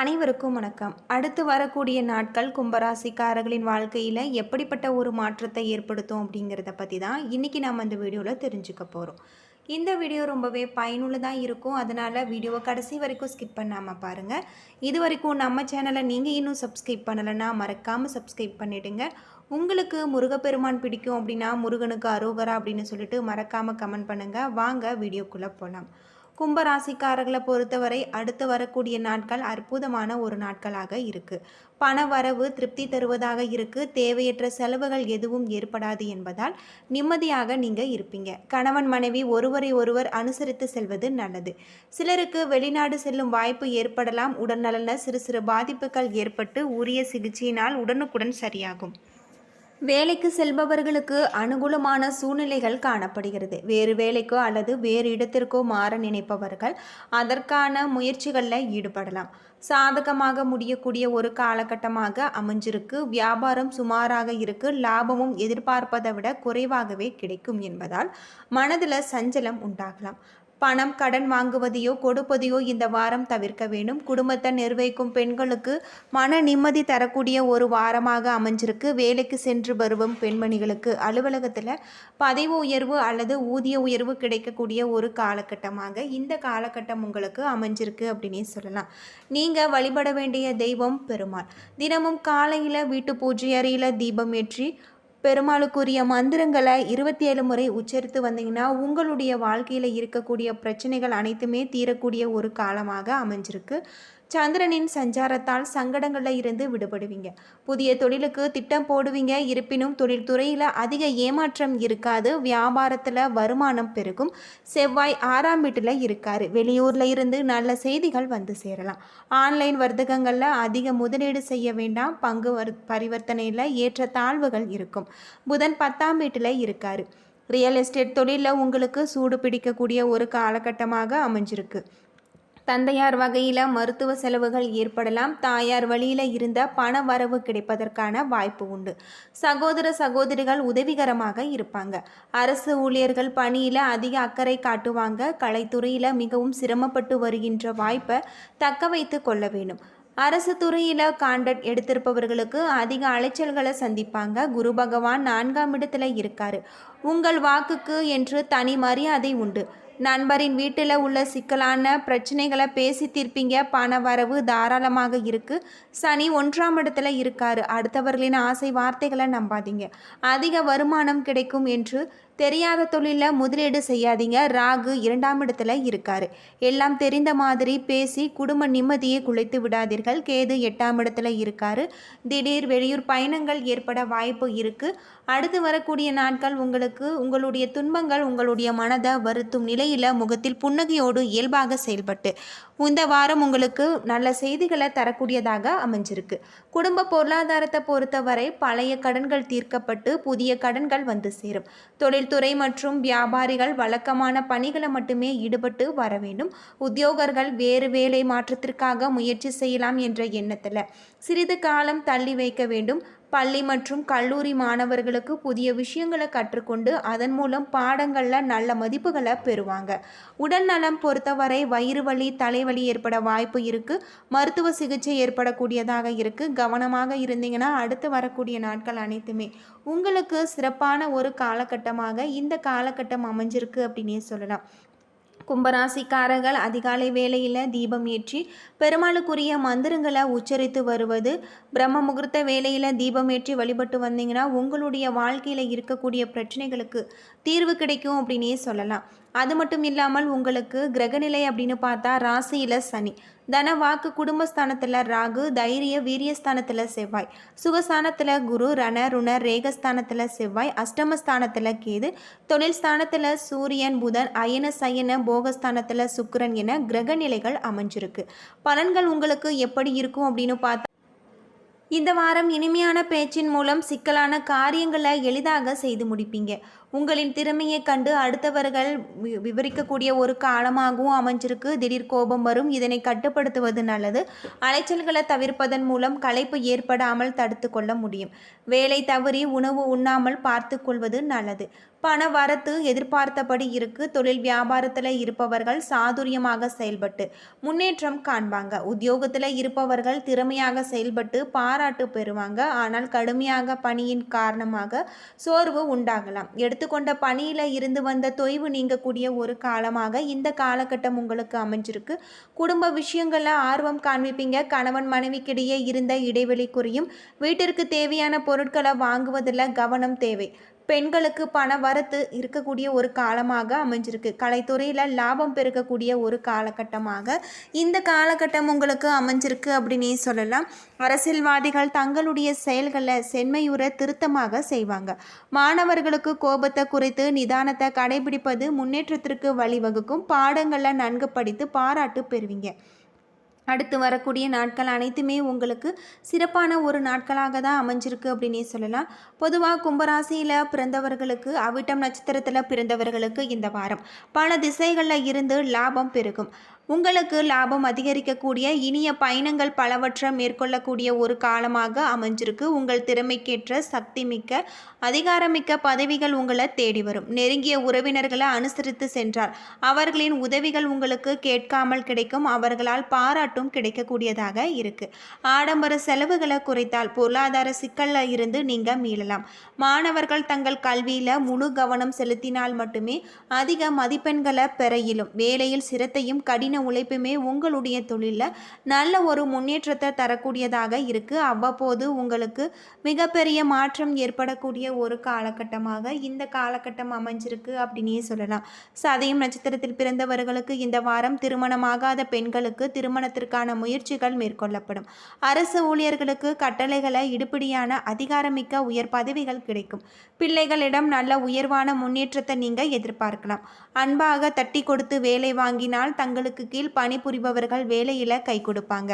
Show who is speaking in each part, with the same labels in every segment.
Speaker 1: அனைவருக்கும் வணக்கம். அடுத்து வரக்கூடிய நாட்கள் கும்பராசிக்காரர்களின் வாழ்க்கையில் எப்படிப்பட்ட ஒரு மாற்றத்தை ஏற்படுத்தும் அப்படிங்கிறத பற்றி தான் இன்றைக்கி நம்ம இந்த வீடியோவில் தெரிஞ்சுக்க போகிறோம் இந்த வீடியோ ரொம்பவே பயனுள்ளதாக இருக்கும். அதனால் வீடியோவை கடைசி வரைக்கும் ஸ்கிப் பண்ணாமல் பாருங்கள் இது வரைக்கும் நம்ம சேனலை நீங்கள் இன்னும் சப்ஸ்கிரைப் பண்ணலைன்னா மறக்காமல் சப்ஸ்கிரைப் பண்ணிவிடுங்க உங்களுக்கு முருகப்பெருமான் பிடிக்கும் அப்படின்னா முருகனுக்கு அரோகரா அப்படின்னு சொல்லிட்டு மறக்காமல் கமெண்ட் பண்ணுங்கள் வாங்க வீடியோக்குள்ளே போகலாம் கும்பராசிக்காரர்களை பொறுத்தவரை அடுத்து வரக்கூடிய நாட்கள் அற்புதமான ஒரு நாட்களாக இருக்குது பண வரவு திருப்தி தருவதாக இருக்கு. தேவையற்ற செலவுகள் எதுவும் ஏற்படாது என்பதால் நிம்மதியாக நீங்கள் இருப்பீங்க. கணவன் மனைவி ஒருவரை ஒருவர் அனுசரித்து செல்வது நல்லது. சிலருக்கு வெளிநாடு செல்லும் வாய்ப்பு ஏற்படலாம். உடல்நலன சிறு சிறு பாதிப்புகள் ஏற்பட்டு உரிய சிகிச்சையினால் உடனுக்குடன் சரியாகும். வேலைக்கு செல்பவர்களுக்கு அனுகூலமான சூழ்நிலைகள் காணப்படுகிறது. வேறு வேலைக்கோ அல்லது வேறு இடத்திற்கோ மாற நினைப்பவர்கள் அதற்கான முயற்சிகளில் ஈடுபடலாம். சாதகமாக முடியக்கூடிய ஒரு காலகட்டமாக அமைஞ்சிருக்கு. வியாபாரம் சுமாராக இருக்கு. லாபமும் எதிர்பார்ப்பதை விட குறைவாகவே கிடைக்கும் என்பதால் மனதில் சஞ்சலம் உண்டாகலாம். பணம் கடன் வாங்குவதையோ கொடுப்பதையோ இந்த வாரம் தவிர்க்க வேண்டும். குடும்பத்தை நிர்வகிக்கும் பெண்களுக்கு மன நிம்மதி தரக்கூடிய ஒரு வாரமாக அமைஞ்சிருக்கு. வேலைக்கு சென்று வருவோம் பெண்மணிகளுக்கு. அலுவலகத்தில் பதவி உயர்வு அல்லது ஊதிய உயர்வு கிடைக்கக்கூடிய ஒரு காலகட்டமாக இந்த காலகட்டம் உங்களுக்கு அமைஞ்சிருக்கு அப்படின்னே சொல்லலாம். நீங்கள் வழிபட வேண்டிய தெய்வம் பெருமாள். தினமும் காலையில் வீட்டு பூஜை அறையில் தீபம் ஏற்றி பெருமாளுக்குரிய மந்திரங்களை இருபத்தி ஏழு முறை உச்சரித்து வந்தீங்கன்னா உங்களுடைய வாழ்க்கையில் இருக்கக்கூடிய பிரச்சனைகள் அனைத்துமே தீரக்கூடிய ஒரு காலமாக அமைஞ்சிருக்கு. சந்திரனின் சஞ்சாரத்தால் சங்கடங்களில் இருந்து விடுபடுவீங்க. புதிய தொழிலுக்கு திட்டம் போடுவீங்க. இருப்பினும் தொழில்துறையில் அதிக ஏமாற்றம் இருக்காது. வியாபாரத்தில் வருமானம் பெருகும். செவ்வாய் ஆறாம் வீட்டில் இருக்கார். வெளியூரில் இருந்து நல்ல செய்திகள் வந்து சேரலாம். ஆன்லைன் வர்த்தகங்களில் அதிக முதலீடு செய்ய வேண்டாம். பங்கு வர் பரிவர்த்தனையில் ஏற்ற தாழ்வுகள் இருக்கும். புதன் பத்தாம் வீட்டில் இருக்கார். ரியல் எஸ்டேட் தொழிலில் உங்களுக்கு சூடு பிடிக்கக்கூடிய ஒரு காலகட்டமாக அமைஞ்சிருக்கு. தந்தையார் வகையில் மருத்துவ செலவுகள் ஏற்படலாம். தாயார் வழியில் இருந்த பண வரவு கிடைப்பதற்கான வாய்ப்பு உண்டு. சகோதர சகோதரிகள் உதவிகரமாக இருப்பாங்க. அரசு ஊழியர்கள் பணியில் அதிக அக்கறை காட்டுவாங்க. கலைத்துறையில் மிகவும் சிரமப்பட்டு வருகின்ற வாய்ப்பை தக்க வைத்து கொள்ள வேண்டும். அரசு துறையில் காண்டக்ட் எடுத்திருப்பவர்களுக்கு அதிக அலைச்சல்களை சந்திப்பாங்க. குரு பகவான் நான்காம் இடத்துல இருக்காரு. உங்கள் வாக்குக்கு என்று தனி மரியாதை உண்டு. நண்பரின் வீட்டில் உள்ள சிக்கலான பிரச்சனைகளை பேசி தீர்ப்பீங்க. பண வரவு தாராளமாக இருக்குது சனி ஒன்றாம் இடத்துல இருக்காரு. அடுத்தவர்களின் ஆசை வார்த்தைகளை நம்பாதீங்க. அதிக வருமானம் கிடைக்கும் என்று தெரியாத தொழிலில் முதலீடு செய்யாதீங்க. ராகு இரண்டாம் இடத்துல இருக்கார். எல்லாம் தெரிந்த மாதிரி பேசி குடும்ப நிம்மதியை குலைத்து விடாதீர்கள். கேது எட்டாம் இடத்துல இருக்கார். திடீர் வெளியூர் பயணங்கள் ஏற்பட வாய்ப்பு இருக்குது அடுத்து வரக்கூடிய நாட்கள் உங்களுக்கு உங்களுடைய துன்பங்கள் உங்களுடைய மனதை வருத்தும் நிலை நிலையில் முகத்தில் புன்னகையோடு இயல்பாக செயல்பட்டு இந்த வாரம் உங்களுக்கு நல்ல செய்திகளை தரக்கூடியதாக அமைஞ்சிருக்கு. குடும்ப பொருளாதாரத்தை பொறுத்தவரை பழைய கடன்கள் தீர்க்கப்பட்டு புதிய கடன்கள் வந்து சேரும். தொழில்துறை மற்றும் வியாபாரிகள் வழக்கமான பணிகளை மட்டுமே ஈடுபட்டு வர வேண்டும். உத்தியோகர்கள் வேறு வேலை மாற்றத்திற்காக முயற்சி செய்யலாம் என்ற எண்ணத்தில் சிறிது காலம் தள்ளி வைக்க வேண்டும். பள்ளி மற்றும் கல்லூரி மாணவர்களுக்கு புதிய விஷயங்களை கற்றுக்கொண்டு அதன் மூலம் பாடங்களில் நல்ல மதிப்புகளை பெறுவாங்க. உடல் நலம் பொறுத்தவரை வயிறு வலி தலைவலி ஏற்பட வாய்ப்பு இருக்குது மருத்துவ சிகிச்சை ஏற்படக்கூடியதாக இருக்குது கவனமாக இருந்தீங்கன்னா அடுத்து வரக்கூடிய நாட்கள் அனைத்துமே. உங்களுக்கு சிறப்பான ஒரு காலகட்டமாக இந்த காலகட்டம் அமைஞ்சிருக்கு அப்படின்னே சொல்லலாம். கும்பராசிக்காரர்கள் அதிகாலை வேளையில் தீபம் ஏற்றி பெருமாளுக்குரிய மந்திரங்களை உச்சரித்து வருவது. பிரம்ம முகூர்த்த வேலையில் தீபம் ஏற்றி வழிபட்டு வந்தீங்கன்னா உங்களுடைய வாழ்க்கையில் இருக்கக்கூடிய பிரச்சனைகளுக்கு தீர்வு கிடைக்கும் அப்படின்னே சொல்லலாம். அது மட்டும் இல்லாமல் உங்களுக்கு கிரகநிலை அப்படின்னு பார்த்தா ராசியில் சனி. தன வாக்கு குடும்பஸ்தானத்தில் ராகு தைரிய வீரியஸ்தானத்தில் செவ்வாய். சுகஸ்தானத்தில் குரு ரண ருண ரேகஸ்தானத்தில் செவ்வாய். அஷ்டமஸ்தானத்தில் கேது. தொழில் ஸ்தானத்தில் சூரியன் புதன் அயன சயன போகஸ்தானத்தில் சுக்கிரன் என கிரக நிலைகள் அமைஞ்சிருக்கு. பலன்கள் உங்களுக்கு எப்படி இருக்கும் அப்படின்னு பார்த்தா இந்த வாரம் இனிமையான பேச்சின் மூலம் சிக்கலான காரியங்களை எளிதாக செய்து முடிப்பீங்க. உங்களின் திறமையை கண்டு அடுத்தவர்கள் வி- விவரிக்கக்கூடிய ஒரு காலமாகவும் அமைஞ்சிருக்கு. திடீர் கோபம் வரும். இதனை கட்டுப்படுத்துவது நல்லது. அலைச்சல்களை தவிர்ப்பதன் மூலம் களைப்பு ஏற்படாமல் தடுத்து கொள்ள முடியும். வேலை தவறி உணவு உண்ணாமல் பார்த்து கொள்வது நல்லது. பண வரத்து எதிர்பார்த்தபடி இருக்கு. தொழில் வியாபாரத்தில் இருப்பவர்கள் சாதுரியமாக செயல்பட்டு முன்னேற்றம் காண்பாங்க. உத்தியோகத்தில் இருப்பவர்கள் திறமையாக செயல்பட்டு பாராட்டு பெறுவாங்க. ஆனால் கடுமையாக பணியின் காரணமாக சோர்வு உண்டாகலாம். எடுத்துக்கொண்ட பணியில் இருந்து வந்த தொய்வு நீங்கக்கூடிய ஒரு காலமாக இந்த காலகட்டம் உங்களுக்கு அமைஞ்சிருக்கு. குடும்ப விஷயங்களில் ஆர்வம் காண்பிப்பீங்க. கணவன் மனைவிக்கிடையே இருந்த இடைவெளி குறையும். வீட்டிற்கு தேவையான பொருட்களை வாங்குவதில் கவனம் தேவை. பெண்களுக்கு பண வரத்து இருக்கக்கூடிய ஒரு காலமாக அமைஞ்சிருக்கு. கலைத்துறையில் லாபம் பெருக்கக்கூடிய ஒரு காலகட்டமாக இந்த காலகட்டம் உங்களுக்கு அமைஞ்சிருக்கு அப்படின்னே சொல்லலாம். அரசியல்வாதிகள் தங்களுடைய செயல்களை செம்மையுற திருத்தமாக செய்வாங்க. மாணவர்களுக்கு கோபத்தை குறைத்து நிதானத்தை கடைபிடிப்பது முன்னேற்றத்திற்கு வழிவகுக்கும் பாடங்களை நன்கு படித்து பாராட்டு பெறுவீங்க. அடுத்து வரக்கூடிய நாட்கள் அனைத்துமே உங்களுக்கு சிறப்பான ஒரு நாட்களாக தான் அமைஞ்சிருக்கு அப்படின்னே சொல்லலாம். பொதுவாக கும்பராசியில் பிறந்தவர்களுக்கு அவிட்டம் நட்சத்திரத்தில் பிறந்தவர்களுக்கு இந்த வாரம் பல திசைகளில் இருந்து லாபம் பெருகும். உங்களுக்கு லாபம் அதிகரிக்கக்கூடிய இனிய பயணங்கள் பலவற்றை மேற்கொள்ளக்கூடிய ஒரு காலமாக அமைஞ்சிருக்கு. உங்கள் திறமைக்கேற்ற சக்தி மிக்க அதிகாரமிக்க பதவிகள் உங்களை தேடி வரும். நெருங்கிய உறவினர்களை அனுசரித்து சென்றால் அவர்களின் உதவிகள் உங்களுக்கு கேட்காமல் கிடைக்கும் அவர்களால் பாராட்டும் கிடைக்கக்கூடியதாக இருக்கு. ஆடம்பர செலவுகளை குறைத்தால் பொருளாதார சிக்கலில் இருந்து நீங்க மீளலாம். மாணவர்கள் தங்கள் கல்வியில முழு கவனம் செலுத்தினால் மட்டுமே அதிக மதிப்பெண்களை பெற இயலும். வேலையில் சிரத்தையும் கடின உழைப்புமே உங்களுடைய தொழிலில் நல்ல ஒரு முன்னேற்றத்தை தரக்கூடியதாக இருக்குது அவ்வப்போது உங்களுக்கு மிகப்பெரிய மாற்றம் ஏற்படக்கூடிய ஒரு காலகட்டமாக இந்த காலகட்டம் அமைஞ்சிருக்கு அப்படின்னே சொல்லலாம். சதயம் நட்சத்திரத்தில் பிறந்தவர்களுக்கு இந்த வாரம் திருமணமாகாத பெண்களுக்கு திருமணத்திற்கான முயற்சிகள் மேற்கொள்ளப்படும். அரசு ஊழியர்களுக்கு கட்டளைகளை இடுபிடியான அதிகாரமிக்க உயர் பதவிகள் கிடைக்கும். பிள்ளைகளிடம் நல்ல உயர்வான முன்னேற்றத்தை நீங்கள் எதிர்பார்க்கலாம். அன்பாக தட்டி கொடுத்து வேலை வாங்கினால் தங்களுக்கு கீழ் பணிபுரிபவர்கள் வேலையில் கை கொடுப்பாங்க.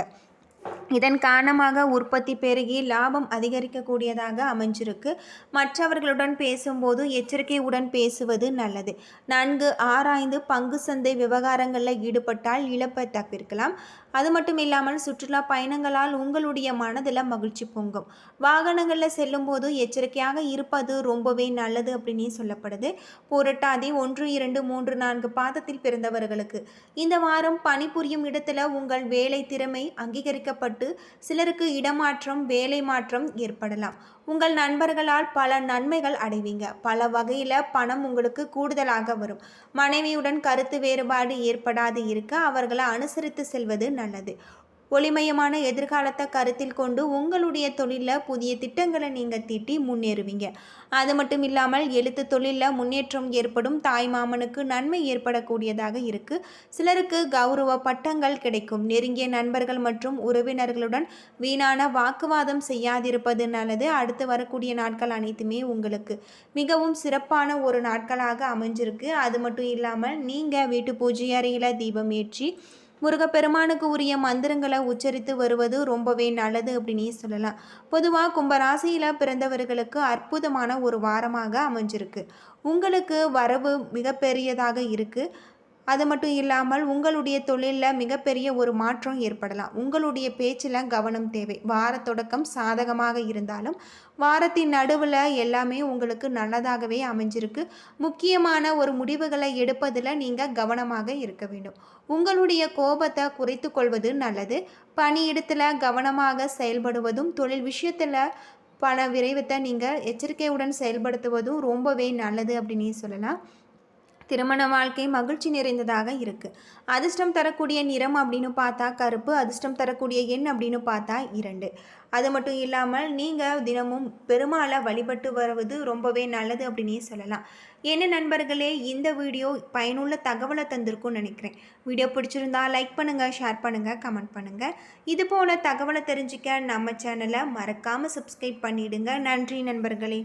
Speaker 1: இதன் காரணமாக உற்பத்தி பெருகி லாபம் அதிகரிக்கக்கூடியதாக அமைஞ்சிருக்கு. மற்றவர்களுடன் பேசும்போது எச்சரிக்கையுடன் பேசுவது நல்லது. நன்கு ஆராய்ந்து பங்கு சந்தை விவகாரங்களில் ஈடுபட்டால் இழப்பை தவிர்க்கலாம். அது மட்டும் இல்லாமல் சுற்றுலா பயணங்களால் உங்களுடைய மனதில் மகிழ்ச்சி பொங்கும். வாகனங்களில் செல்லும்போது எச்சரிக்கையாக இருப்பது ரொம்பவே நல்லது அப்படின்னு சொல்லப்படுது. புரட்டாதி ஒன்று இரண்டு மூன்று நான்கு பாதத்தில் பிறந்தவர்களுக்கு. இந்த வாரம் பணிபுரியும் இடத்துல உங்கள் வேலை திறமை அங்கீகரிக்கப்பட்டு சிலருக்கு இடமாற்றம் வேலை மாற்றம் ஏற்படலாம். உங்கள் நண்பர்களால் பல நன்மைகள் அடைவீங்க. பல வகையில் பணம் உங்களுக்கு கூடுதலாக வரும். மனைவியுடன் கருத்து வேறுபாடு ஏற்படாது இருக்க அவர்களை அனுசரித்து செல்வது நல்லது. ஒளிமயமான எதிர்காலத்தை கருத்தில் கொண்டு உங்களுடைய தொழிலில் புதிய திட்டங்களை நீங்கள் தீட்டி முன்னேறுவீங்க. அது மட்டும் இல்லாமல் எழுத்து தொழிலில் முன்னேற்றம் ஏற்படும் தாய் மாமனுக்கு நன்மை ஏற்படக்கூடியதாக இருக்குது சிலருக்கு கௌரவ பட்டங்கள் கிடைக்கும். நெருங்கிய நண்பர்கள் மற்றும் உறவினர்களுடன் வீணான வாக்குவாதம் செய்யாதிருப்பது நல்லது. அடுத்து வரக்கூடிய நாட்கள் அனைத்துமே உங்களுக்கு மிகவும் சிறப்பான ஒரு நாட்களாக அமைஞ்சிருக்கு. அது மட்டும் இல்லாமல் நீங்கள் வீட்டு பூஜை அறையில் தீபம் ஏற்றி முருகப்பெருமானுக்கு உரிய மந்திரங்களை உச்சரித்து வருவது ரொம்பவே நல்லது அப்படின்னே சொல்லலாம். பொதுவாக கும்பராசியில் பிறந்தவர்களுக்கு அற்புதமான ஒரு வாரமாக அமைஞ்சிருக்கு. உங்களுக்கு வரவு மிகப்பெரியதாக இருக்குது அது மட்டும் இல்லாமல் உங்களுடைய தொழிலில் மிகப்பெரிய ஒரு மாற்றம் ஏற்படலாம். உங்களுடைய பேச்சில் கவனம் தேவை. வார தொடக்கம் சாதகமாக இருந்தாலும் வாரத்தின் நடுவில் எல்லாமே உங்களுக்கு நல்லதாகவே அமைஞ்சிருக்கு. முக்கியமான ஒரு முடிவுகளை எடுப்பதில் நீங்கள் கவனமாக இருக்க வேண்டும். உங்களுடைய கோபத்தை குறைத்து கொள்வது நல்லது. பணியிடத்தில் கவனமாக செயல்படுவதும் தொழில் விஷயத்தில் பல விரைவத்தை நீங்கள் எச்சரிக்கையுடன் செயல்படுத்துவதும் ரொம்பவே நல்லது அப்படின்னு சொல்லலாம். திருமண வாழ்க்கை மகிழ்ச்சி நிறைந்ததாக இருக்குது அதிர்ஷ்டம் தரக்கூடிய நிறம் அப்படின்னு பார்த்தா கருப்பு அதிர்ஷ்டம் தரக்கூடிய எண் அப்படின்னு பார்த்தா இரண்டு. அது மட்டும் இல்லாமல் நீங்கள் தினமும் பெருமாளை வழிபட்டு வருவது ரொம்பவே நல்லது அப்படின்னே சொல்லலாம். என்ன நண்பர்களே இந்த வீடியோ பயனுள்ள தகவலை தந்திருக்கும்னு நினைக்கிறேன். வீடியோ பிடிச்சிருந்தா லைக் பண்ணுங்கள் ஷேர் பண்ணுங்கள் கமெண்ட் பண்ணுங்கள் இது போல் தகவலை தெரிஞ்சுக்க நம்ம சேனலை மறக்காமல் சப்ஸ்கிரைப் பண்ணிவிடுங்க நன்றி நண்பர்களே.